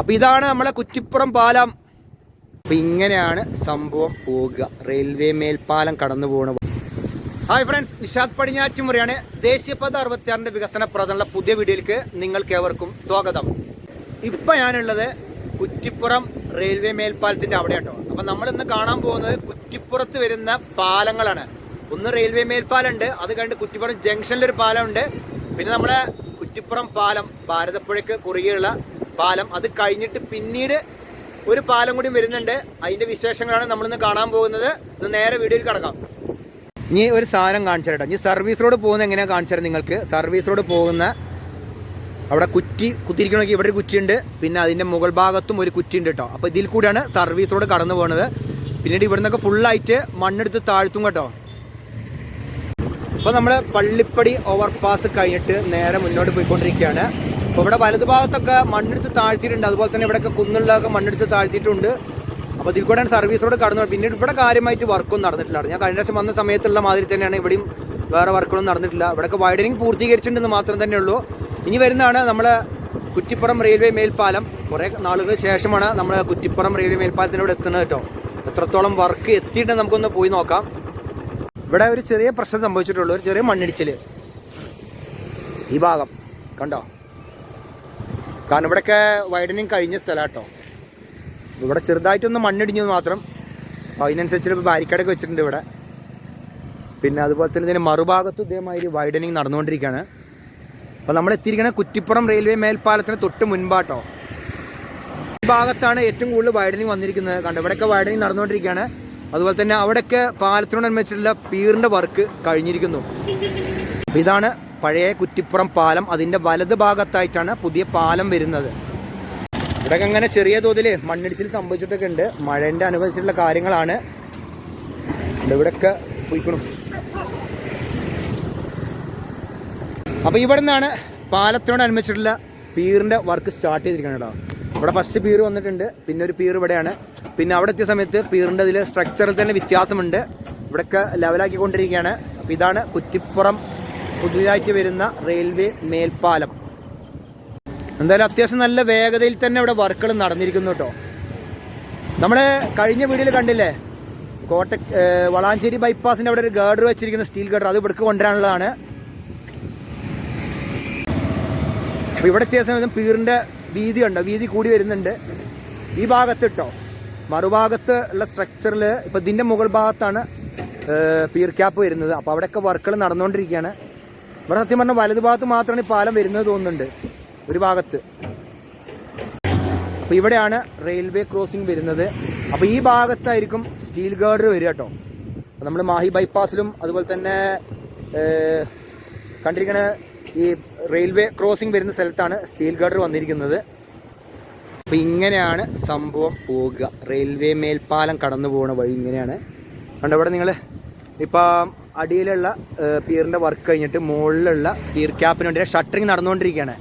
അപ്പൊ ഇതാണ് നമ്മളെ കുറ്റിപ്പുറം പാലം. അപ്പൊ ഇങ്ങനെയാണ് സംഭവം പോകുക റെയിൽവേ മേൽപ്പാലം കടന്നു പോകുന്ന ഹായ് ഫ്രണ്ട്സ് നിഷാദ് പടിഞ്ഞാറ്റുമുറിയാണ് ദേശീയപാത അറുപത്തിയാറിന്റെ വികസന പ്രധാന പുതിയ വീഡിയോയിലേക്ക് നിങ്ങൾക്ക് ഏവർക്കും സ്വാഗതം. ഇപ്പൊ ഞാനുള്ളത് കുറ്റിപ്പുറം റെയിൽവേ മേൽപ്പാലത്തിന്റെ അവിടെ കേട്ടോ അപ്പൊ നമ്മൾ ഇന്ന് കാണാൻ പോകുന്നത് കുറ്റിപ്പുറത്ത് വരുന്ന പാലങ്ങളാണ്. ഒന്ന് റെയിൽവേ മേൽപ്പാലമുണ്ട് അത് കഴിഞ്ഞ് കുറ്റിപ്പുറം ജംഗ്ഷനിലൊരു പാലമുണ്ട്. പിന്നെ നമ്മളെ കുറ്റിപ്പുറം പാലം ഭാരതപ്പുഴയ്ക്ക് കുറുകെയുള്ള പാലം. അത് കഴിഞ്ഞിട്ട് പിന്നീട് ഒരു പാലം കൂടി വരുന്നുണ്ട്. അതിന്റെ വിശേഷങ്ങളാണ് നമ്മളിന്ന് കാണാൻ പോകുന്നത്. നേരെ വീഡിയോയിൽ കിടക്കാം. ഇനി ഒരു സാധനം കാണിച്ചു തരട്ടോ ഇനി സർവീസ് റോഡ് പോകുന്ന എങ്ങനെയാണ് കാണിച്ചു നിങ്ങൾക്ക്? സർവീസ് റോഡ് പോകുന്ന അവിടെ കുറ്റി കുത്തിരിക്കണമെങ്കിൽ ഇവിടെ ഒരു കുറ്റിയുണ്ട്. പിന്നെ അതിന്റെ മുകൾ ഭാഗത്തും ഒരു കുറ്റിയുണ്ട് കേട്ടോ. അപ്പോൾ ഇതിൽ കൂടിയാണ് സർവീസ് റോഡ് കടന്നു പോകുന്നത്. പിന്നീട് ഇവിടെ നിന്നൊക്കെ ഫുള്ളായിട്ട് മണ്ണെടുത്ത് താഴ്ത്തും കേട്ടോ. അപ്പോൾ നമ്മൾ പള്ളിപ്പടി ഓവർപാസ് കഴിഞ്ഞിട്ട് നേരെ മുന്നോട്ട് പോയിക്കൊണ്ടിരിക്കുകയാണ്. അപ്പോൾ ഇവിടെ വലതു ഭാഗത്തൊക്കെ മണ്ണെടുത്ത് താഴ്ത്തിയിട്ടുണ്ട്. അതുപോലെ തന്നെ ഇവിടെയൊക്കെ കുന്നുള്ളതൊക്കെ മണ്ണെടുത്ത് താഴ്ത്തിയിട്ടുണ്ട്. അപ്പോൾ ഇതിൽ കൂടെയാണ് സർവീസ് റോഡ് കടന്നു. പിന്നീട് ഇവിടെ കാര്യമായിട്ട് വർക്കൊന്നും നടന്നിട്ടില്ല. ഞാൻ കഴിഞ്ഞ ദിവസം വന്ന സമയത്തുള്ള മാതിരി തന്നെയാണ് ഇവിടെയും വേറെ വർക്കുകളൊന്നും നടന്നിട്ടില്ല. ഇവിടെയൊക്കെ വൈഡനിങ് പൂർത്തീകരിച്ചിട്ടുണ്ടെന്ന് മാത്രം തന്നെ ഉള്ളൂ ഇനി വരുന്നതാണ് നമ്മളെ കുറ്റിപ്പുറം റെയിൽവേ മേൽപ്പാലം. കുറേ നാളുകൾ ശേഷമാണ് നമ്മൾ കുറ്റിപ്പുറം റെയിൽവേ മേൽപ്പാലത്തിനോട് എത്തുന്നത് കേട്ടോ. എത്രത്തോളം വർക്ക് എത്തിയിട്ട് നമുക്കൊന്ന് പോയി നോക്കാം. ഇവിടെ ഒരു ചെറിയ പ്രശ്നം സംഭവിച്ചിട്ടുള്ളൂ. ഒരു ചെറിയ മണ്ണിടിച്ചിൽ. ഈ ഭാഗം. കണ്ടോ? കാരണം ഇവിടെയൊക്കെ വൈഡനിങ് കഴിഞ്ഞ സ്ഥലം കേട്ടോ ഇവിടെ ചെറുതായിട്ടൊന്ന് മണ്ണിടിഞ്ഞു എന്ന് മാത്രം. അതിനനുസരിച്ച് ഇപ്പോൾ ബാരിക്കേഡൊക്കെ വെച്ചിട്ടുണ്ട് ഇവിടെ. പിന്നെ അതുപോലെ തന്നെ ഇതിന്റെ മറുഭാഗത്ത് ഇതേമാതിരി വൈഡനിങ് നടന്നുകൊണ്ടിരിക്കുകയാണ്. അപ്പോൾ നമ്മൾ എത്തിയിരിക്കുന്ന കുറ്റിപ്പുറം റെയിൽവേ മേൽപ്പാലത്തിന് തൊട്ട് മുൻപാട്ടോ. ഈ ഭാഗത്താണ് ഏറ്റവും കൂടുതൽ വൈഡനിങ് വന്നിരിക്കുന്നത്. കണ്ടോ ഇവിടെയൊക്കെ വൈഡനിങ് നടന്നുകൊണ്ടിരിക്കുകയാണ്. അതുപോലെ തന്നെ അവിടെയൊക്കെ പാലത്തിനോടനുബന്ധിച്ചുള്ള പീറിന്റെ വർക്ക് കഴിഞ്ഞിരിക്കുന്നു. ഇതാണ് പഴയ കുറ്റിപ്പുറം പാലം അതിന്റെ വലത് ഭാഗത്തായിട്ടാണ് പുതിയ പാലം വരുന്നത്. ഇവിടെ അങ്ങനെ ചെറിയ തോതിൽ മണ്ണിടിച്ചിൽ സംഭവിച്ചിട്ടൊക്കെ ഉണ്ട്. മഴേന്റെ അനുബന്ധിച്ചിട്ടുള്ള കാര്യങ്ങളാണ്. ഇവിടെയൊക്കെ പോയിക്കണം. അപ്പോൾ ഇവിടെ നിന്നാണ് പാലത്തിനോടനുബന്ധിച്ചിട്ടുള്ള പീറിന്റെ വർക്ക് സ്റ്റാർട്ട് ചെയ്തിരിക്കുകയാണ് കേട്ടോ. ഇവിടെ ഫസ്റ്റ് പീർ വന്നിട്ടുണ്ട്. പിന്നെ ഒരു പീർ ഇവിടെയാണ്. പിന്നെ അവിടെ എത്തിയ സമയത്ത് പീറിന്റെ ഇതിൽ സ്ട്രക്ചറിൽ തന്നെ വ്യത്യാസമുണ്ട്. ഇവിടെയൊക്കെ ലെവലാക്കിക്കൊണ്ടിരിക്കുകയാണ് അപ്പോൾ ഇതാണ് കുറ്റിപ്പുറം പുതിയതായിട്ട് വരുന്ന റെയിൽവേ മേൽപ്പാലം. എന്തായാലും അത്യാവശ്യം നല്ല വേഗതയിൽ തന്നെ ഇവിടെ വർക്കുകൾ നടന്നിരിക്കുന്നു കേട്ടോ. നമ്മൾ കഴിഞ്ഞ വീഡിയോയിൽ കണ്ടില്ലേ? കോട്ട വളാഞ്ചേരി ബൈപ്പാസിന്റെ അവിടെ ഒരു ഗേഡർ വെച്ചിരിക്കുന്ന സ്റ്റീൽ ഗേഡർ അത് ഇവിടേക്ക് കൊണ്ടുവരാനുള്ളതാണ്. അപ്പോൾ ഇവിടെ സമയത്ത് പീറിന്റെ വീതി ഉണ്ടോ വീതി കൂടി വരുന്നുണ്ട്. ഈ ഭാഗത്ത് ഇട്ടോ മറുഭാഗത്ത് ഉള്ള സ്ട്രക്ചറിൽ ഇപ്പോൾ ഇതിന്റെ മുകൾ ഭാഗത്താണ് പീർ ക്യാപ്പ് വരുന്നത്. അപ്പോൾ അവിടെയൊക്കെ വർക്കുകൾ നടന്നുകൊണ്ടിരിക്കുകയാണ്. ഇവിടെ സത്യം പറഞ്ഞാൽ വലതു ഭാഗത്ത് മാത്രമാണ് ഈ പാലം വരുന്നത് തോന്നുന്നുണ്ട് ഒരു ഭാഗത്ത്. അപ്പോൾ ഇവിടെയാണ് റെയിൽവേ ക്രോസിംഗ് വരുന്നത്. അപ്പോൾ ഈ ഭാഗത്തായിരിക്കും സ്റ്റീൽ ഗാർഡർ വരിക കേട്ടോ. നമ്മൾ മാഹി ബൈപ്പാസിലും അതുപോലെ തന്നെ കണ്ടിരിക്കണ ഈ റെയിൽവേ ക്രോസിംഗ് വരുന്ന സ്ഥലത്താണ് സ്റ്റീൽ ഗാർഡർ വന്നിരിക്കുന്നത്. അപ്പോൾ ഇങ്ങനെയാണ് സംഭവം പോകുക റെയിൽവേ മേൽപ്പാലം കടന്നു പോകുന്ന വഴി ഇങ്ങനെയാണ്. കണ്ടവിടെ നിങ്ങൾ ഇപ്പം അടിയിലുള്ള പീറിന്റെ വർക്ക് കഴിഞ്ഞിട്ട് മുകളിലുള്ള പീർ ക്യാപ്പിന് വേണ്ടി ഷട്ടറിങ് നടന്നുകൊണ്ടിരിക്കുകയാണ്.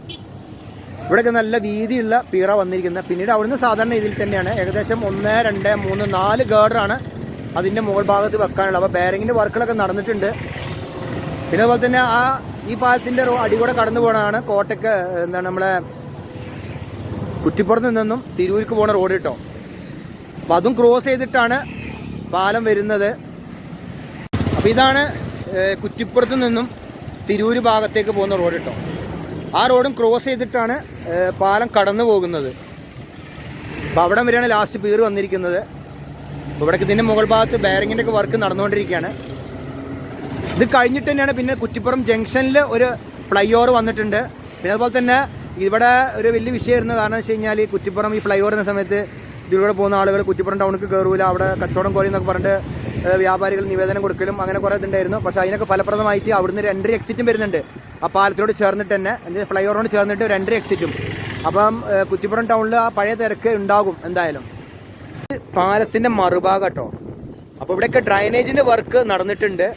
ഇവിടെയൊക്കെ നല്ല വീതിയുള്ള പീറ വന്നിരിക്കുന്നത്. പിന്നീട് അവിടുന്ന് സാധാരണ ഇതിൽ തന്നെയാണ്. ഏകദേശം ഒന്ന് രണ്ട് മൂന്ന് നാല് ഗേഡറാണ് അതിന്റെ മുകൾ ഭാഗത്ത് വെക്കാനുള്ളത്. അപ്പോൾ ബാരിങ്ങിന്റെ വർക്കുകളൊക്കെ നടന്നിട്ടുണ്ട്. പിന്നെ അതുപോലെ തന്നെ ആ ഈ പാലത്തിന്റെ അടികൂടെ അടി കൂടെ കടന്നു പോകണതാണ് കോട്ടയ്ക്ക് എന്താണ് നമ്മളെ കുറ്റിപ്പുറത്ത് നിന്നും തിരൂർക്ക് പോണ റോഡ് കേട്ടോ. അപ്പം അതും ക്രോസ് ചെയ്തിട്ടാണ് പാലം വരുന്നത്. അപ്പോൾ ഇതാണ് കുറ്റിപ്പുറത്ത് നിന്നും തിരൂര് ഭാഗത്തേക്ക് പോകുന്ന റോഡ് കേട്ടോ ആ റോഡും ക്രോസ് ചെയ്തിട്ടാണ് പാലം കടന്നു പോകുന്നത്. അപ്പോൾ അവിടെ വരെയാണ് ലാസ്റ്റ് പീർ വന്നിരിക്കുന്നത്. ഇവിടേക്ക് ഇതിന്റെ മുകൾ ഭാഗത്ത് ബാരിങ്ങിന്റെ ഒക്കെ വർക്ക് നടന്നുകൊണ്ടിരിക്കുകയാണ്. ഇത് കഴിഞ്ഞിട്ട് തന്നെയാണ് പിന്നെ കുറ്റിപ്പുറം ജംഗ്ഷനിൽ ഒരു ഫ്ലൈ ഓവർ വന്നിട്ടുണ്ട്. പിന്നെ അതുപോലെ തന്നെ ഇവിടെ ഒരു വലിയ വിഷയമായിരുന്നു കാരണം വെച്ച് കഴിഞ്ഞാൽ കുറ്റിപ്പുറം ഈ ഫ്ലൈ ഓവർ എന്ന സമയത്ത് ഇതിലൂടെ പോകുന്ന ആളുകൾ കുറ്റിപ്പുറം ടൗണിൽ കയറൂല അവിടെ കച്ചവടം കുറയും എന്നൊക്കെ പറഞ്ഞിട്ട് വ്യാപാരികൾ നിവേദനം കൊടുക്കലും അങ്ങനെ കുറേ ഇതുണ്ടായിരുന്നു. പക്ഷേ അതിനൊക്കെ ഫലപ്രദമായിട്ട് അവിടുന്ന് ഒരു എൻട്രി എക്സിറ്റും വരുന്നുണ്ട്. ആ പാലത്തിനോട് ചേർന്നിട്ട് തന്നെ എന്റെ ഫ്ലൈ ഓവറിനോട് ചേർന്നിട്ട് ഒരു എൻട്രി എക്സിറ്റും അപ്പം കുറ്റിപ്പുറം ടൗണിൽ ആ പഴയ തിരക്ക് ഉണ്ടാകും എന്തായാലും. പാലത്തിന്റെ മറുഭാഗം കേട്ടോ. അപ്പോൾ ഇവിടെയൊക്കെ ഡ്രൈനേജിന്റെ വർക്ക് നടന്നിട്ടുണ്ട്.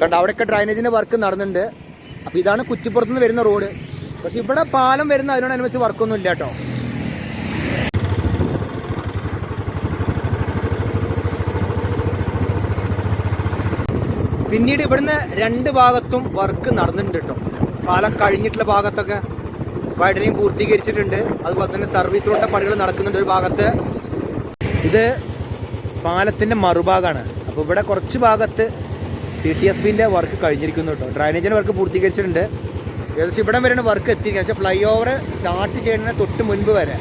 കണ്ട അവിടെയൊക്കെ ഡ്രൈനേജിന്റെ വർക്ക് നടന്നിട്ടുണ്ട്. അപ്പോൾ ഇതാണ് കുറ്റിപ്പുറത്ത് നിന്ന് വരുന്ന റോഡ് പക്ഷെ ഇവിടെ പാലം വരുന്ന അതിനോടനുബന്ധിച്ച് വർക്കൊന്നും ഇല്ല കേട്ടോ. പിന്നീട് ഇവിടുന്ന് രണ്ട് ഭാഗത്തും വർക്ക് നടന്നിട്ടുണ്ട് കേട്ടോ പാലം കഴിഞ്ഞിട്ടുള്ള ഭാഗത്തൊക്കെ വൈഡനിങ് പൂർത്തീകരിച്ചിട്ടുണ്ട്. അതുപോലെ തന്നെ സർവീസ് റോഡിന്റെ പണികൾ നടക്കുന്നുണ്ട് ഒരു ഭാഗത്ത്. ഇത് പാലത്തിന്റെ മറുഭാഗമാണ് അപ്പോൾ ഇവിടെ കുറച്ച് ഭാഗത്ത് സി ടി എസ് ബിന്റെ വർക്ക് കഴിഞ്ഞിരിക്കുന്നു കേട്ടോ ഡ്രൈനേജിന്റെ വർക്ക് പൂർത്തീകരിച്ചിട്ടുണ്ട്. ഏകദേശം ഇവിടം വരെയാണ് വർക്ക് എത്തിയിരിക്കുന്നത്. വെച്ചാൽ ഫ്ലൈ ഓവർ സ്റ്റാർട്ട് ചെയ്യുന്നതിന് തൊട്ട് മുൻപ് വരെ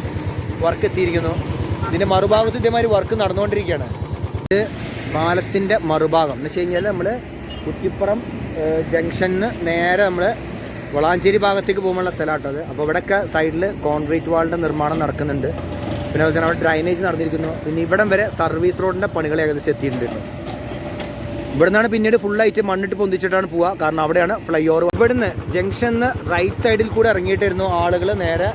വർക്ക് എത്തിയിരിക്കുന്നു. ഇതിന്റെ മറുഭാഗത്ത് ഇതേമാതിരി വർക്ക് നടന്നുകൊണ്ടിരിക്കുകയാണ്. ഇത് പാലത്തിന്റെ മറുഭാഗം. എന്ന് വെച്ച് കഴിഞ്ഞാൽ നമ്മൾ കുറ്റിപ്പുറം ജംഗ്ഷനിന്ന് നേരെ നമ്മൾ വളാഞ്ചേരി ഭാഗത്തേക്ക് പോകുമ്പോഴുള്ള സ്ഥലമാട്ടോ അത്. അപ്പോൾ ഇവിടെയൊക്കെ സൈഡിൽ കോൺക്രീറ്റ് വാളിന്റെ നിർമ്മാണം നടക്കുന്നുണ്ട്. പിന്നെ അതുപോലെ തന്നെ അവിടെ ഡ്രൈനേജ് നടന്നിരിക്കുന്നു. പിന്നെ ഇവിടം വരെ സർവീസ് റോഡിന്റെ പണികൾ ഏകദേശം എത്തിയിട്ടുണ്ട്. ഇവിടെ നിന്നാണ് പിന്നീട് ഫുള്ളായിട്ട് മണ്ണിട്ട് പൊന്തിച്ചിട്ടാണ് പോവുക. കാരണം അവിടെയാണ് ഫ്ലൈ ഓവർ ഇവിടുന്ന് ജംഗ്ഷനിൽ റൈറ്റ് സൈഡിൽ കൂടെ ഇറങ്ങിയിട്ടായിരുന്നു ആളുകൾ നേരെ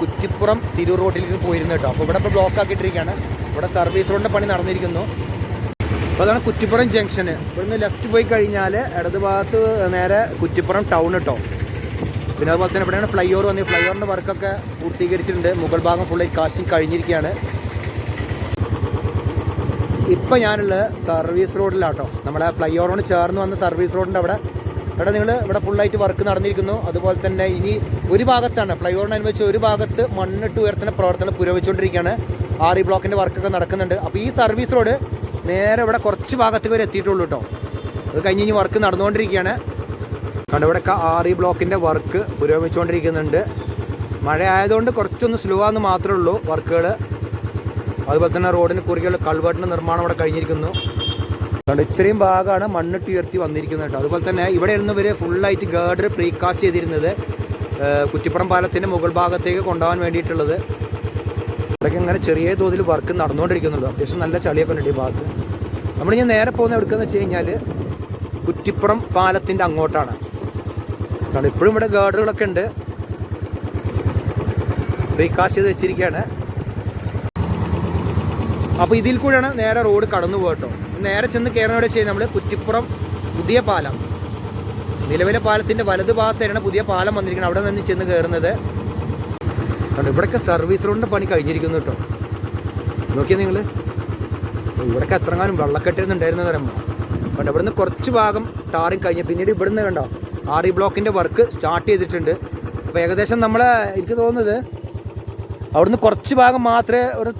കുറ്റിപ്പുറം തിരൂർ റോഡിലേക്ക് പോയിരുന്നു കേട്ടോ. അപ്പോൾ ഇവിടെ ഇപ്പോൾ ബ്ലോക്ക് ആക്കിയിട്ടിരിക്കുകയാണ്. ഇവിടെ സർവീസ് റോഡിന്റെ പണി നടന്നിരിക്കുന്നു. അപ്പോൾ അതാണ് കുറ്റിപ്പുറം ജംഗ്ഷന് ഇവിടുന്ന് ലെഫ്റ്റ് പോയി കഴിഞ്ഞാൽ ഇടത് ഭാഗത്ത് നേരെ കുറ്റിപ്പുറം ടൗൺ കേട്ടോ പിന്നെ അതുപോലെ തന്നെ ഇവിടെയാണ് ഫ്ലൈ ഓവർ വന്നത്. ഫ്ലൈ ഓവറിന്റെ വർക്കൊക്കെ പൂർത്തീകരിച്ചിട്ടുണ്ട്. മുകൾ ഭാഗം ഫുള്ളി കാശിങ് കഴിഞ്ഞിരിക്കുകയാണ്. ഇപ്പം ഞാനുള്ളത് സർവീസ് റോഡിലാട്ടോ നമ്മുടെ ഫ്ലൈ ഓവറോട് ചേർന്ന് വന്ന സർവീസ് റോഡിന്റെ അവിടെ. ഇവിടെ നിങ്ങൾ ഇവിടെ ഫുള്ളായിട്ട് വർക്ക് നടന്നിരിക്കുന്നു. അതുപോലെ തന്നെ ഇനി ഒരു ഭാഗത്താണ്. ഫ്ലൈ ഓവറിനനുസരിച്ച് ഒരു ഭാഗത്ത് മണ്ണിട്ട് ഉയർത്തുന്ന പ്രവർത്തനം പുരോഗമിച്ചുകൊണ്ടിരിക്കുകയാണ്. ആർ ഇ ബ്ലോക്കിന്റെ വർക്കൊക്കെ നടക്കുന്നുണ്ട്. അപ്പോൾ ഈ സർവീസ് റോഡ് നേരെ ഇവിടെ കുറച്ച് ഭാഗത്തേക്ക് വരെ എത്തിയിട്ടുള്ളൂ കേട്ടോ. അത് കഴിഞ്ഞ് ഇനി വർക്ക് നടന്നുകൊണ്ടിരിക്കുകയാണ്. കണ്ട ഇവിടെയൊക്കെ ആറി ബ്ലോക്കിന്റെ വർക്ക് പുരോഗമിച്ചുകൊണ്ടിരിക്കുന്നുണ്ട്. മഴ ആയതുകൊണ്ട് കുറച്ചൊന്ന് സ്ലോ ആണെന്ന് മാത്രമേ ഉള്ളൂ വർക്കുകൾ അതുപോലെ തന്നെ റോഡിന് കുറുകെയുള്ള കൾവേട്ടിന്റെ നിർമ്മാണം ഇവിടെ കഴിഞ്ഞിരിക്കുന്നു. അതുകൊണ്ട് ഇത്രയും ഭാഗമാണ് മണ്ണിട്ട് ഉയർത്തി വന്നിരിക്കുന്നത് കേട്ടോ. അതുപോലെ തന്നെ ഇവിടെ ഇരുന്ന് ഇവർ ഫുള്ളായിട്ട് ഗേഡർ പ്രീകാസ്റ്റ് ചെയ്തിരുന്നത് കുറ്റിപ്പുറം പാലത്തിന്റെ മുകൾ ഭാഗത്തേക്ക് കൊണ്ടുപോകാൻ വേണ്ടിയിട്ടുള്ളത്. ഇവിടെയൊക്കെ ഇങ്ങനെ ചെറിയ തോതിൽ വർക്ക് നടന്നുകൊണ്ടിരിക്കുന്നുള്ളൂ അത്യാവശ്യം നല്ല ചളിയൊക്കെ ഉണ്ട് ഈ ഭാഗത്ത്. നമ്മൾ ഞാൻ നേരെ പോകുന്ന എവിടുക്കെന്ന് വെച്ച് കഴിഞ്ഞാൽ കുറ്റിപ്പുറം പാലത്തിന്റെ അങ്ങോട്ടാണ്. കാരണം ഇപ്പോഴും ഇവിടെ ഗാർഡുകളൊക്കെ ഉണ്ട്. പ്രീകാസ്റ്റ് ചെയ്ത് വെച്ചിരിക്കുകയാണ് അപ്പോൾ ഇതിൽ കൂടെയാണ് നേരെ റോഡ് കടന്നു പോകട്ടോ നേരെ ചെന്ന് കയറുന്നവിടെ ചെയ്യുന്നത് നമ്മൾ കുറ്റിപ്പുറം പുതിയ പാലം. നിലവിലെ പാലത്തിന്റെ വലത് ഭാഗത്തായിരുന്നു പുതിയ പാലം വന്നിരിക്കുന്നത്. അവിടെ നിന്ന് ചെന്ന് കയറുന്നത് കണ്ടോ ഇവിടെയൊക്കെ സർവീസ് റോഡിന്റെ പണി കഴിഞ്ഞിരിക്കുന്നു കേട്ടോ. നോക്കിയാൽ നിങ്ങൾ ഇവിടെയൊക്കെ എത്രങ്ങാനും വെള്ളക്കെട്ടിരുന്നുണ്ടായിരുന്നു പറയുമ്പോൾ കണ്ടോ ഇവിടുന്ന് കുറച്ച് ഭാഗം ടാറിങ് കഴിഞ്ഞ് പിന്നീട് ഇവിടുന്ന് കണ്ടോ ആർ ഇ ബ്ലോക്കിന്റെ വർക്ക് സ്റ്റാർട്ട് ചെയ്തിട്ടുണ്ട്. അപ്പോൾ ഏകദേശം നമ്മളെ എനിക്ക് തോന്നുന്നത് അവിടുന്ന് കുറച്ച് ഭാഗം മാത്രമേ ഒരു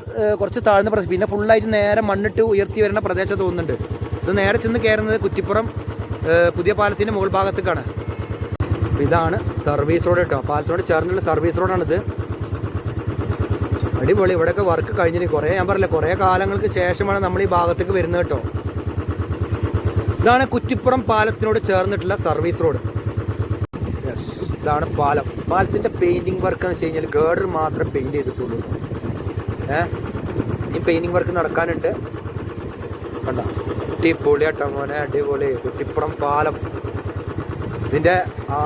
കുറച്ച് താഴ്ന്ന പ്രദേശം പിന്നെ ഫുള്ളായിട്ട് നേരെ മണ്ണിട്ട് ഉയർത്തി വരുന്ന പ്രദേശം തോന്നുന്നുണ്ട്. ഇത് നേരെ ചെന്ന് കയറുന്നത് കുറ്റിപ്പുറം പുതിയ പാലത്തിന്റെ മുകൾ ഭാഗത്തേക്കാണ്. അപ്പോൾ ഇതാണ് സർവീസ് റോഡ് കേട്ടോ. പാലത്തോട് ചേർന്നുള്ള സർവീസ് റോഡാണിത് അടിപൊളി. ഇവിടെയൊക്കെ വർക്ക് കഴിഞ്ഞിട്ട് കുറേ ഞാൻ പറഞ്ഞില്ല കുറേ കാലങ്ങൾക്ക് ശേഷമാണ് നമ്മൾ ഈ ഭാഗത്തേക്ക് വരുന്നത് കേട്ടോ. ഇതാണ് കുറ്റിപ്പുറം പാലത്തിനോട് ചേർന്നിട്ടുള്ള സർവീസ് റോഡ് ഇതാണ് പാലം. പാലത്തിന്റെ പെയിന്റിംഗ് വർക്ക് എന്ന് വെച്ച് കഴിഞ്ഞാൽ ഗേഡർ മാത്രം പെയിന്റ് ചെയ്തിട്ടുള്ളൂ. ഏ? ഈ പെയിന്റിംഗ് വർക്ക് നടക്കാനുണ്ട്. കണ്ട? അടിപൊളി മോനെ അടിപൊളി. കുറ്റിപ്പുറം പാലം. ഇതിന്റെ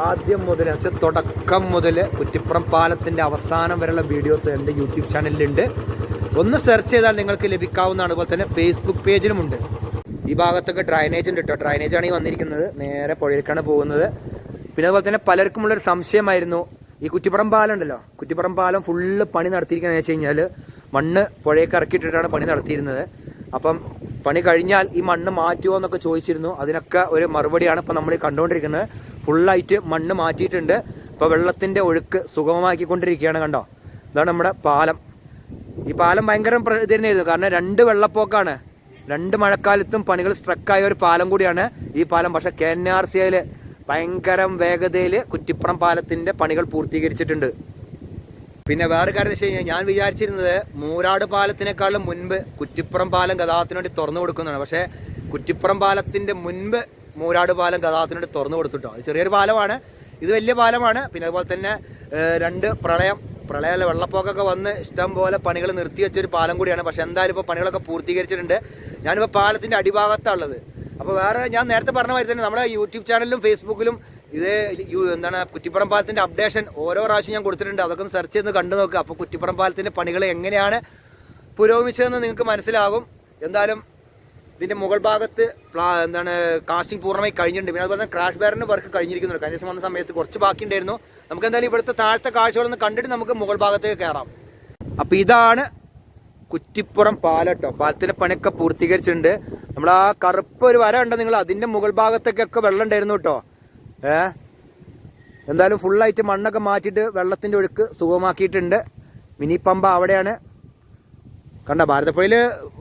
ആദ്യം മുതൽ തുടക്കം മുതൽ കുറ്റിപ്പുറം പാലത്തിന്റെ അവസാനം വരെയുള്ള വീഡിയോസ് എന്റെ യൂട്യൂബ് ചാനലിലുണ്ട്. ഒന്ന് സെർച്ച് ചെയ്താൽ നിങ്ങൾക്ക് ലഭിക്കാവുന്നതാണ്. അതുപോലെ തന്നെ ഫേസ്ബുക്ക് പേജിലും ഉണ്ട്. ഈ ഭാഗത്തൊക്കെ ഡ്രൈനേജ് ഉണ്ട് കേട്ടോ ഡ്രൈനേജാണ് ഈ വന്നിരിക്കുന്നത്. നേരെ പുഴയിലേക്കാണ് പോകുന്നത്. പിന്നെ അതുപോലെ തന്നെ പലർക്കുമുള്ളൊരു സംശയമായിരുന്നു. ഈ കുറ്റിപ്പുറം പാലം ഉണ്ടല്ലോ. കുറ്റിപ്പുറം പാലം ഫുള്ള് പണി നടത്തിയിരിക്കുന്നത് വെച്ച് കഴിഞ്ഞാൽ മണ്ണ് പുഴയൊക്കെ ഇറക്കിയിട്ടിട്ടാണ് പണി നടത്തിയിരുന്നത്. അപ്പം പണി കഴിഞ്ഞാൽ ഈ മണ്ണ് മാറ്റുമോ എന്നൊക്കെ ചോദിച്ചിരുന്നു. അതിനൊക്കെ ഒരു മറുപടിയാണ് ഇപ്പം നമ്മൾ കണ്ടുകൊണ്ടിരിക്കുന്നത്. ഫുള്ളായിട്ട് മണ്ണ് മാറ്റിയിട്ടുണ്ട്. ഇപ്പോൾ വെള്ളത്തിന്റെ ഒഴുക്ക് സുഗമമാക്കിക്കൊണ്ടിരിക്കുകയാണ് കണ്ടോ? ഇതാണ് നമ്മുടെ പാലം. ഈ പാലം ഭയങ്കര തന്നെയായിരുന്നു. കാരണം രണ്ട് വെള്ളപ്പൊക്കാണ്. രണ്ട് മഴക്കാലത്തും പണികൾ സ്ട്രക്കായ ഒരു പാലം കൂടിയാണ് ഈ പാലം. പക്ഷെ കെ എൻ ആർ സി ഐയിൽ ഭയങ്കര വേഗതയിൽ കുറ്റിപ്പുറം പാലത്തിന്റെ പണികൾ പൂർത്തീകരിച്ചിട്ടുണ്ട്. പിന്നെ വേറെ കാര്യം വെച്ച് കഴിഞ്ഞാൽ ഞാൻ വിചാരിച്ചിരുന്നത് മൂരാട് പാലത്തിനേക്കാളും മുൻപ് കുറ്റിപ്പുറം പാലം ഗതാഗതത്തിന് വേണ്ടി തുറന്നു കൊടുക്കുന്നതാണ്. പക്ഷേ കുറ്റിപ്പുറം പാലത്തിന്റെ മുൻപ് മൂരാട് പാലം ഗതാഗതത്തിനോട് തുറന്നു കൊടുത്തിട്ടോ. ചെറിയൊരു പാലമാണ്. ഇത് വലിയ പാലമാണ്. പിന്നെ അതുപോലെ തന്നെ രണ്ട് പ്രളയം പ്രളയമല്ല വെള്ളപ്പൊക്കമൊക്കെ വന്ന് ഇഷ്ടം പോലെ പണികൾ നിർത്തി വെച്ചൊരു പാലം കൂടിയാണ്. പക്ഷെ എന്തായാലും ഇപ്പോൾ പണികളൊക്കെ പൂർത്തീകരിച്ചിട്ടുണ്ട്. ഞാനിപ്പോൾ പാലത്തിന്റെ അടിഭാഗത്താണുള്ളത്. അപ്പോൾ വേറെ ഞാൻ നേരത്തെ പറഞ്ഞ മാതിരി തന്നെ നമ്മുടെ യൂട്യൂബ് ചാനലിലും ഫേസ്ബുക്കിലും ഇത് എന്താണ് കുറ്റിപ്പുറം പാലത്തിന്റെ അപ്ഡേഷൻ ഓരോ പ്രാവശ്യം ഞാൻ കൊടുത്തിട്ടുണ്ട്. അതൊക്കെ ഒന്ന് സെർച്ച് ചെയ്ത് കണ്ടു നോക്കുക അപ്പോൾ കുറ്റിപ്പുറം പാലത്തിന്റെ പണികൾ എങ്ങനെയാണ് പുരോഗമിച്ചതെന്ന് നിങ്ങൾക്ക് മനസ്സിലാകും. എന്തായാലും ഇതിന്റെ മുകൾ ഭാഗത്ത് എന്താണ് കാസ്റ്റിംഗ് പൂർണമായി കഴിഞ്ഞിട്ടുണ്ട്. പിന്നെ അതുപോലെ തന്നെ ക്രാഷ് ബാറിന്റെ വർക്ക് കഴിഞ്ഞിരിക്കുന്നുണ്ട്. കഴിഞ്ഞ ദിവസം വന്ന സമയത്ത് കുറച്ച് ബാക്കി ഉണ്ടായിരുന്നു നമുക്ക് എന്തായാലും ഇവിടുത്തെ താഴത്തെ കാഴ്ചകളൊന്ന് കണ്ടിട്ട് നമുക്ക് മുകൾ ഭാഗത്തേക്ക് കയറാം. അപ്പോൾ ഇതാണ് കുറ്റിപ്പുറം പാലട്ടോ പാലത്തിന്റെ പണിയൊക്കെ പൂർത്തീകരിച്ചിട്ടുണ്ട്. നമ്മൾ ആ കറുപ്പ് ഒരു വര ഉണ്ട് നിങ്ങൾ? അതിന്റെ മുകൾ ഭാഗത്തേക്കൊക്കെ വെള്ളം ഉണ്ടായിരുന്നു കേട്ടോ. ഏ? എന്തായാലും ഫുള്ളായിട്ട് മണ്ണൊക്കെ മാറ്റിയിട്ട് വെള്ളത്തിന്റെ ഒഴുക്ക് സുഖമാക്കിയിട്ടുണ്ട് മിനി പമ്പ അവിടെയാണ്. കണ്ട ഭാരതപ്പുഴയിൽ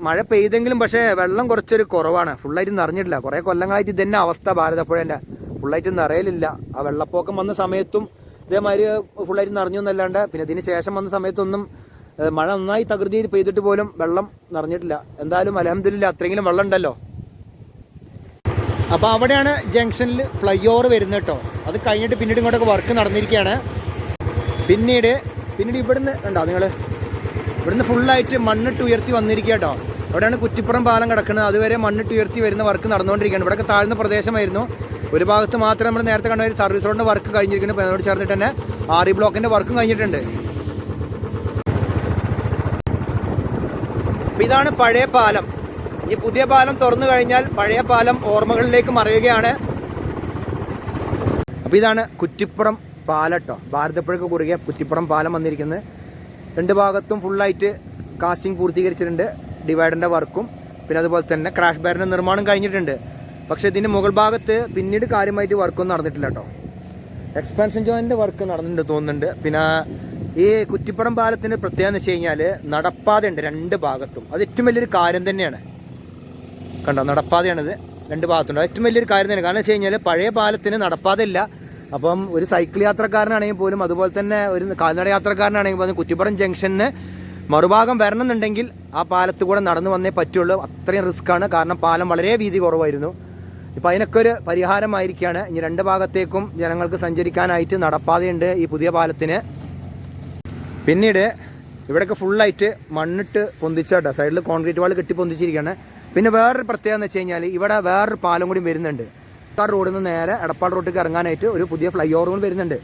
മഴ പെയ്തെങ്കിലും പക്ഷേ വെള്ളം കുറച്ചൊരു കുറവാണ്. ഫുള്ളായിട്ട് നിറഞ്ഞിട്ടില്ല. കുറേ കൊല്ലങ്ങളായിട്ട് ഇതന്നെ അവസ്ഥ ഭാരതപ്പുഴേന്റെ ഫുള്ളായിട്ട് നിറയലില്ല. ആ വെള്ളപ്പൊക്കം വന്ന സമയത്തും ഇതേമാതിരി ഫുള്ളായിട്ട് നിറഞ്ഞു എന്നല്ലാണ്ട് പിന്നെ ഇതിന് ശേഷം വന്ന സമയത്തൊന്നും മഴ നന്നായി തകൃതിയിൽ പെയ്തിട്ട് പോലും വെള്ളം നിറഞ്ഞിട്ടില്ല. എന്തായാലും അലഹമില്ല അത്രയെങ്കിലും വെള്ളം ഉണ്ടല്ലോ. അപ്പോൾ അവിടെയാണ് ജംഗ്ഷനിൽ ഫ്ലൈ ഓവർ വരുന്നത് കേട്ടോ. അത് കഴിഞ്ഞിട്ട് പിന്നീട് ഇങ്ങോട്ടൊക്കെ വർക്ക് നടന്നിരിക്കുകയാണ്. പിന്നീട് പിന്നീട് ഇവിടുന്ന് ഉണ്ടോ നിങ്ങൾ ഇവിടുന്ന് ഫുള്ളായിട്ട് മണ്ണിട്ട് ഉയർത്തി വന്നിരിക്കുക കേട്ടോ. ഇവിടെയാണ് കുറ്റിപ്പുറം പാലം കിടക്കുന്നത്. അതുവരെ മണ്ണിട്ട് ഉയർത്തി വരുന്ന വർക്ക് നടന്നുകൊണ്ടിരിക്കുകയാണ്. ഇവിടെയൊക്കെ താഴ്ന്ന പ്രദേശമായിരുന്നു. ഒരു ഭാഗത്ത് മാത്രം നമ്മൾ നേരത്തെ കണ്ട ഒരു സർവീസ് റോഡിന്റെ വർക്ക് കഴിഞ്ഞിരിക്കുന്നു. അതിനോട് ചേർന്നിട്ട് തന്നെ ആർ ഇ ബ്ലോക്കിന്റെ വർക്കും കഴിഞ്ഞിട്ടുണ്ട്. അപ്പോൾ ഇതാണ് പഴയ പാലം. ഈ പുതിയ പാലം തുറന്നു കഴിഞ്ഞാൽ പഴയ പാലം ഓർമ്മകളിലേക്ക് മറയുകയാണ്. അപ്പോൾ ഇതാണ് കുറ്റിപ്പുറം പാലട്ടോ ഭാരതപ്പുഴക്ക് കുറുകെ കുറ്റിപ്പുറം പാലം വന്നിരിക്കുന്നത്. രണ്ട് ഭാഗത്തും ഫുള്ളായിട്ട് കാസ്റ്റിംഗ് പൂർത്തീകരിച്ചിട്ടുണ്ട് ഡിവൈഡറിന്റെ വർക്കും പിന്നെ അതുപോലെ തന്നെ ക്രാഷ് ബാരിന്റെ നിർമ്മാണം കഴിഞ്ഞിട്ടുണ്ട്. പക്ഷേ ഇതിന്റെ മുകൾ ഭാഗത്ത് പിന്നീട് കാര്യമായിട്ട് വർക്കൊന്നും നടന്നിട്ടില്ല കേട്ടോ എക്സ്പാൻഷൻ ജോയിന്റെ വർക്ക് നടന്നിട്ടുണ്ട് തോന്നുന്നുണ്ട്. പിന്നെ ഈ കുറ്റിപ്പുറം പാലത്തിന്റെ പ്രത്യേകത എന്ന് വെച്ച് കഴിഞ്ഞാൽ നടപ്പാതയുണ്ട് രണ്ട് ഭാഗത്തും. അത് ഏറ്റവും വലിയൊരു കാര്യം തന്നെയാണ്. കണ്ടോ? നടപ്പാതയാണിത്. രണ്ട് ഭാഗത്തുണ്ട്. ഏറ്റവും വലിയൊരു കാര്യം തന്നെയാണ്. കാരണം വെച്ച് കഴിഞ്ഞാൽ പഴയ പാലത്തിന് നടപ്പാതയില്ല. അപ്പം ഒരു സൈക്കിൾ യാത്രക്കാരനാണെങ്കിൽ പോലും അതുപോലെ തന്നെ ഒരു കാൽനട യാത്രക്കാരനാണെങ്കിൽ പോലും കുറ്റിപ്പുറം ജംഗ്ഷന് മറുഭാഗം വരണമെന്നുണ്ടെങ്കിൽ ആ പാലത്ത് കൂടെ നടന്നു വന്നേ പറ്റുള്ളൂ. അത്രയും റിസ്ക് ആണ്. കാരണം പാലം വളരെ വീതി കുറവായിരുന്നു. ഇപ്പം അതിനൊക്കെ ഒരു പരിഹാരമായിരിക്കുകയാണ് ഇനി രണ്ട് ഭാഗത്തേക്കും ജനങ്ങൾക്ക് സഞ്ചരിക്കാനായിട്ട് നടപ്പാതയുണ്ട് ഈ പുതിയ പാലത്തിന്. പിന്നീട് ഇവിടെയൊക്കെ ഫുള്ളായിട്ട് മണ്ണിട്ട് പൊന്തിച്ചാട്ടോ സൈഡിൽ കോൺക്രീറ്റ് വാൾ കെട്ടി പൊന്തിച്ചിരിക്കുകയാണ്. പിന്നെ വേറൊരു പ്രത്യേകത എന്ന് വെച്ച് കഴിഞ്ഞാൽ ഇവിടെ വേറൊരു പാലം കൂടി വരുന്നുണ്ട്. എടപ്പാൾ റോഡിൽ നിന്ന് നേരെ എടപ്പാൾ റോഡിലേക്ക് ഇറങ്ങാനായിട്ട് ഒരു പുതിയ ഫ്ലൈ ഓവറുകൾ വരുന്നുണ്ട്.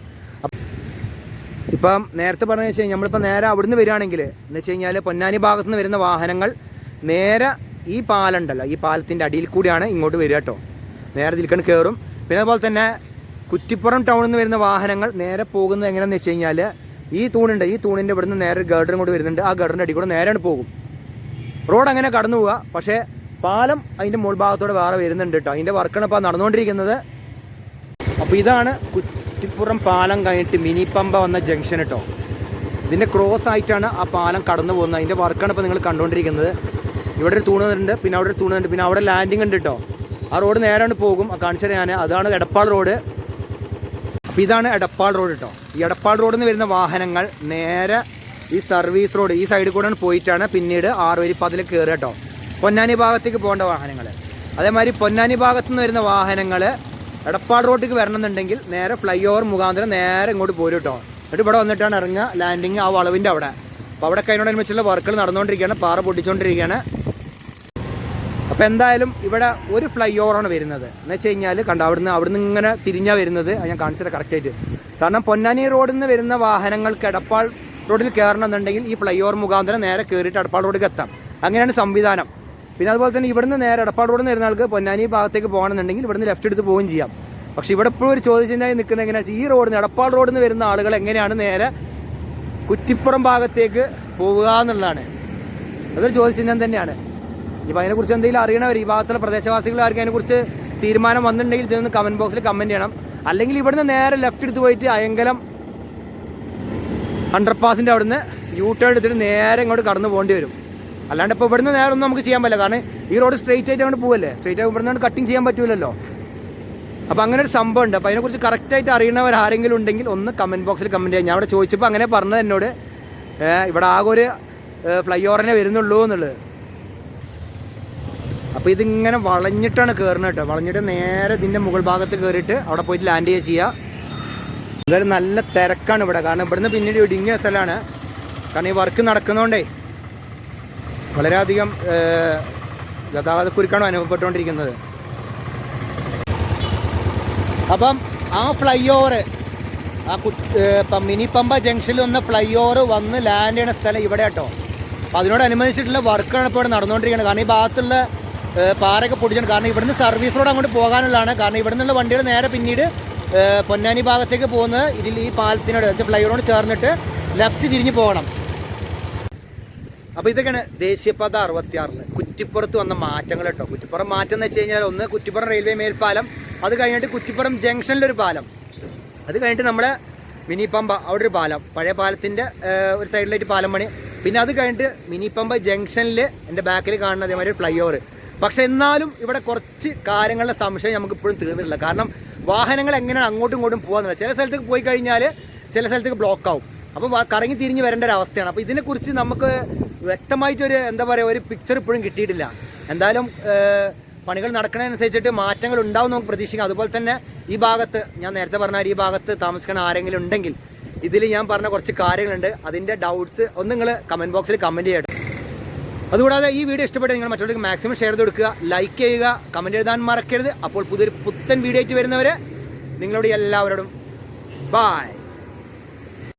ഇപ്പം നേരത്തെ പറഞ്ഞു വെച്ച് കഴിഞ്ഞാൽ നമ്മളിപ്പോൾ നേരെ അവിടുന്ന് വരികയാണെങ്കിൽ എന്ന് വെച്ച് കഴിഞ്ഞാൽ പൊന്നാനി ഭാഗത്ത് നിന്ന് വരുന്ന വാഹനങ്ങൾ നേരെ ഈ പാലുണ്ടല്ലോ ഈ പാലത്തിന്റെ അടിയിൽ കൂടിയാണ് ഇങ്ങോട്ട് വരിക കേട്ടോ. നേരെ നിൽക്കണ കയറും പിന്നെ അതുപോലെ തന്നെ കുറ്റിപ്പുറം ടൗണിൽ നിന്ന് വരുന്ന വാഹനങ്ങൾ നേരെ പോകുന്നത് എങ്ങനെയാണെന്ന് വെച്ച് കഴിഞ്ഞാൽ ഈ തൂണുണ്ട് ഈ തൂണിന്റെ ഇവിടുന്ന് നേരെ ഗർഡറും കൂടി വരുന്നുണ്ട്. ആ ഗർഡറിന്റെ അടി കൂടെ നേരെയാണ് പോകും. റോഡ് അങ്ങനെ കടന്നു പോവുക പക്ഷേ പാലം അതിന്റെ മുകൾ ഭാഗത്തോടെ വേറെ വരുന്നുണ്ട് കേട്ടോ. അതിന്റെ വർക്കാണ് ഇപ്പോൾ നടന്നുകൊണ്ടിരിക്കുന്നത്. അപ്പോൾ ഇതാണ് കുറ്റിപ്പുറം പാലം കഴിഞ്ഞിട്ട് മിനി പമ്പ വന്ന ജംഗ്ഷൻ കേട്ടോ. ഇതിന്റെ ക്രോസ് ആയിട്ടാണ് ആ പാലം കടന്നു പോകുന്നത്. അതിന്റെ വർക്കാണ് ഇപ്പോൾ നിങ്ങൾ കണ്ടുകൊണ്ടിരിക്കുന്നത്. ഇവിടെ ഒരു തൂണുണ്ട് പിന്നെ അവിടെ ഒരു തൂണുണ്ട് പിന്നെ അവിടെ ലാൻഡിംഗ് ഉണ്ട് കേട്ടോ. ആ റോഡ് നേരാണ് പോകും. കാണിച്ചത് ഞാൻ അതാണ് എടപ്പാൾ റോഡ് അപ്പോൾ ഇതാണ് എടപ്പാൾ റോഡ് കേട്ടോ. ഈ എടപ്പാൾ റോഡിൽ നിന്ന് വരുന്ന വാഹനങ്ങൾ നേരെ ഈ സർവീസ് റോഡ് ഈ സൈഡിൽ കൂടെ പോയിട്ടാണ് പിന്നീട് ആറുവരി പതിൽ കയറുക കേട്ടോ. പൊന്നാനി ഭാഗത്തേക്ക് പോകേണ്ട വാഹനങ്ങൾ അതേമാതിരി പൊന്നാനി ഭാഗത്തു നിന്ന് വരുന്ന വാഹനങ്ങൾ എടപ്പാട് റോഡിലേക്ക് വരണമെന്നുണ്ടെങ്കിൽ നേരെ ഫ്ലൈ ഓവർ മുഖാന്തരം നേരെ ഇങ്ങോട്ട് പോരും കേട്ടോ. എന്നിട്ട് ഇവിടെ വന്നിട്ടാണ് ഇറങ്ങുക. ലാൻഡിങ് ആ വളവിന്റെ അവിടെ. അപ്പോൾ അവിടെ അതിനോടനുബന്ധിച്ചുള്ള വർക്കുകൾ നടന്നുകൊണ്ടിരിക്കുകയാണ്. പാറ പൊട്ടിച്ചുകൊണ്ടിരിക്കുകയാണ്. അപ്പോൾ എന്തായാലും ഇവിടെ ഒരു ഫ്ലൈ ഓവറാണ് വരുന്നത്. എന്ന് വെച്ച് കഴിഞ്ഞാൽ കണ്ട അവിടുന്ന് അവിടുന്ന് ഇങ്ങനെ തിരിഞ്ഞാൽ വരുന്നത്. ഞാൻ കാണിച്ചത് കറക്റ്റായിട്ട് കാരണം പൊന്നാനി റോഡിൽ നിന്ന് വരുന്ന വാഹനങ്ങൾക്ക് എടപ്പാൾ റോഡിൽ കയറണമെന്നുണ്ടെങ്കിൽ ഈ ഫ്ലൈ ഓവർ മുഖാന്തരം നേരെ കയറിയിട്ട് എടപ്പാൾ റോഡിലേക്ക് എത്താം. അങ്ങനെയാണ് സംവിധാനം. പിന്നെ അതുപോലെ തന്നെ ഇവിടുന്ന് നേരെ എടപ്പാട് റോഡിൽ നിന്ന് വരുന്ന ആൾക്ക് പൊന്നാനി ഭാഗത്തേക്ക് പോകണമെന്നുണ്ടെങ്കിൽ ഇവിടുന്ന് ലെഫ്റ്റ് എടുത്ത് പോവുകയും ചെയ്യാം. പക്ഷെ ഇവിടെ ഇപ്പോഴും ഒരു ചോദ്യചിഹ്നമായി നിൽക്കുന്നത് എങ്ങനെയാണെന്ന് വെച്ചാൽ ഈ റോഡിൽ നിന്ന് എടപ്പാൾ റോഡിൽ നിന്ന് വരുന്ന ആളുകൾ എങ്ങനെയാണ് നേരെ കുറ്റിപ്പുറം ഭാഗത്തേക്ക് പോവുക എന്നുള്ളതാണ്. അതൊരു ചോദ്യചിഹ്നം തന്നെയാണ്. ഇപ്പം അതിനെക്കുറിച്ച് എന്തെങ്കിലും അറിയണവർ ഈ ഭാഗത്തുള്ള പ്രദേശവാസികൾ ആർക്കും അതിനെക്കുറിച്ച് തീരുമാനം വന്നിട്ടുണ്ടെങ്കിൽ ഇതൊന്ന് കമന്റ് ബോക്സിൽ കമന്റ് ചെയ്യണം. അല്ലെങ്കിൽ ഇവിടുന്ന് നേരെ ലെഫ്റ്റ് എടുത്ത് പോയിട്ട് അയങ്കലം അണ്ടർപാസിന്റെ അവിടുന്ന് യൂ ടേൺ എടുത്തിട്ട് നേരെ ഇങ്ങോട്ട് കടന്നു പോകേണ്ടി വരും. അല്ലാണ്ട് ഇപ്പോൾ ഇവിടുന്ന് നേരെ ഒന്നും നമുക്ക് ചെയ്യാൻ പറ്റില്ല. കാരണം ഈ റോഡ് സ്ട്രെയിറ്റ് ആയിട്ട് അങ്ങോട്ട് പോവല്ലേ? സ്ട്രെയിറ്റ് ആയിട്ട് ഇവിടുന്ന് കട്ടിങ് ചെയ്യാൻ പറ്റൂലല്ലോ. അപ്പോൾ അങ്ങനെ ഒരു സംഭവം ഉണ്ട്. അപ്പോൾ അതിനെക്കുറിച്ച് കറക്റ്റായിട്ട് അറിയണവർ ആരെങ്കിലും ഉണ്ടെങ്കിൽ ഒന്ന് കമന്റ് ബോക്സിൽ കമന്റ് ചെയ്യാം. ഞാൻ അവിടെ ചോദിച്ചപ്പോൾ അങ്ങനെ പറഞ്ഞത് എന്നോട് ഇവിടെ ആകെ ഒരു ഫ്ലൈ ഓവറിനെ വരുന്നുള്ളൂ എന്നുള്ളത്. അപ്പോൾ ഇതിങ്ങനെ വളഞ്ഞിട്ടാണ് കയറുന്നത് കേട്ടോ. വളഞ്ഞിട്ട് നേരെ ഇതിന്റെ മുകൾ ഭാഗത്ത് കയറിയിട്ട് അവിടെ പോയിട്ട് ലാൻഡ് ചെയ്യുക ചെയ്യുക എന്തായാലും നല്ല തിരക്കാണ് ഇവിടെ. കാരണം ഇവിടുന്ന് പിന്നീട് ഇടുങ്ങിയ സ്ഥലമാണ്. കാരണം ഈ വർക്ക് നടക്കുന്നതുകൊണ്ടേ വളരെയധികം ഗതാഗത ഗതാഗതക്കുരുക്കാണ് അനുഭവപ്പെട്ടുകൊണ്ടിരിക്കുന്നത്. അപ്പം ആ ഫ്ലൈ ഓവർ ആ കു ഇപ്പം മിനി പമ്പ ജംഗ്ഷനിൽ വന്ന ഫ്ലൈ ഓവർ വന്ന് ലാൻഡ് ചെയ്യുന്ന സ്ഥലം ഇവിടെ കേട്ടോ. അപ്പം അതിനോടനുബന്ധിച്ചിട്ടുള്ള വർക്കാണ് ഇപ്പോൾ ഇവിടെ നടന്നുകൊണ്ടിരിക്കുന്നത്. കാരണം ഈ ഭാഗത്തുള്ള പാറയൊക്കെ പൊടിച്ചാണ് കാരണം ഇവിടുന്ന് സർവീസ് റോഡ് അങ്ങോട്ട് പോകാനുള്ളതാണ്. കാരണം ഇവിടെ നിന്നുള്ള വണ്ടികൾ നേരെ പിന്നീട് പൊന്നാനി ഭാഗത്തേക്ക് പോകുന്നത് ഇതിൽ ഈ പാലത്തിനോട് ഫ്ലൈ ഓവറോട് ചേർന്നിട്ട് ലെഫ്റ്റ് തിരിഞ്ഞ് പോകണം. അപ്പോൾ ഇതൊക്കെയാണ് ദേശീയപാത അറുപത്തിയാറിന് കുറ്റിപ്പുറത്ത് വന്ന മാറ്റങ്ങൾ കേട്ടോ കുറ്റിപ്പുറം മാറ്റം എന്ന് വെച്ച് കഴിഞ്ഞാൽ ഒന്ന് കുറ്റിപ്പുറം റെയിൽവേ മേൽപ്പാലം അത് കഴിഞ്ഞിട്ട് കുറ്റിപ്പുറം ജംഗ്ഷനിലൊരു പാലം. അത് കഴിഞ്ഞിട്ട് നമ്മുടെ മിനി പമ്പ അവിടെ ഒരു പാലം. പഴയ പാലത്തിന്റെ ഒരു സൈഡിലായിട്ട് പാലം പണി. പിന്നെ അത് കഴിഞ്ഞിട്ട് മിനി പമ്പ ജംഗ്ഷനിൽ എന്റെ ബാക്കിൽ കാണുന്ന അതേമാതിരി ഫ്ലൈ ഓവർ പക്ഷെ എന്നാലും ഇവിടെ കുറച്ച് കാര്യങ്ങളുടെ സംശയം നമുക്ക് ഇപ്പോഴും തീർന്നിട്ടില്ല. കാരണം വാഹനങ്ങൾ എങ്ങനെയാണ് അങ്ങോട്ടും ഇങ്ങോട്ടും പോകാന്നുള്ളത്. ചില സ്ഥലത്തേക്ക് പോയി കഴിഞ്ഞാൽ ചില സ്ഥലത്തേക്ക് ബ്ലോക്ക് ആവും. അപ്പോൾ കറങ്ങി തിരിഞ്ഞ് വരേണ്ട ഒരു അവസ്ഥയാണ്. അപ്പോൾ ഇതിനെക്കുറിച്ച് നമുക്ക് വ്യക്തമായിട്ടൊരു എന്താ പറയുക ഒരു പിക്ചർ ഇപ്പോഴും കിട്ടിയിട്ടില്ല. എന്തായാലും പണികൾ നടക്കുന്നതനുസരിച്ചിട്ട് മാറ്റങ്ങൾ ഉണ്ടാവും നമുക്ക് പ്രതീക്ഷിക്കാം. അതുപോലെ തന്നെ ഈ ഭാഗത്ത് ഞാൻ നേരത്തെ പറഞ്ഞ ഈ ഭാഗത്ത് താമസിക്കുന്ന ആരെങ്കിലും ഉണ്ടെങ്കിൽ ഇതിൽ ഞാൻ പറഞ്ഞ കുറച്ച് കാര്യങ്ങളുണ്ട്. അതിന്റെ ഡൗട്ട്സ് ഒന്ന് നിങ്ങൾ കമന്റ് ബോക്സിൽ കമന്റ് ചെയ്യട്ടെ. അതുകൂടാതെ ഈ വീഡിയോ ഇഷ്ടപ്പെട്ട് നിങ്ങൾ മറ്റുള്ളവർക്ക് മാക്സിമം ഷെയർ ചെയ്ത് കൊടുക്കുക ലൈക്ക് ചെയ്യുക കമന്റ് എഴുതാൻ മറക്കരുത്. അപ്പോൾ പുതിയൊരു പുത്തൻ വീഡിയോ ആയിട്ട് വരുന്നവരെ നിങ്ങളോട് എല്ലാവരോടും ബായ്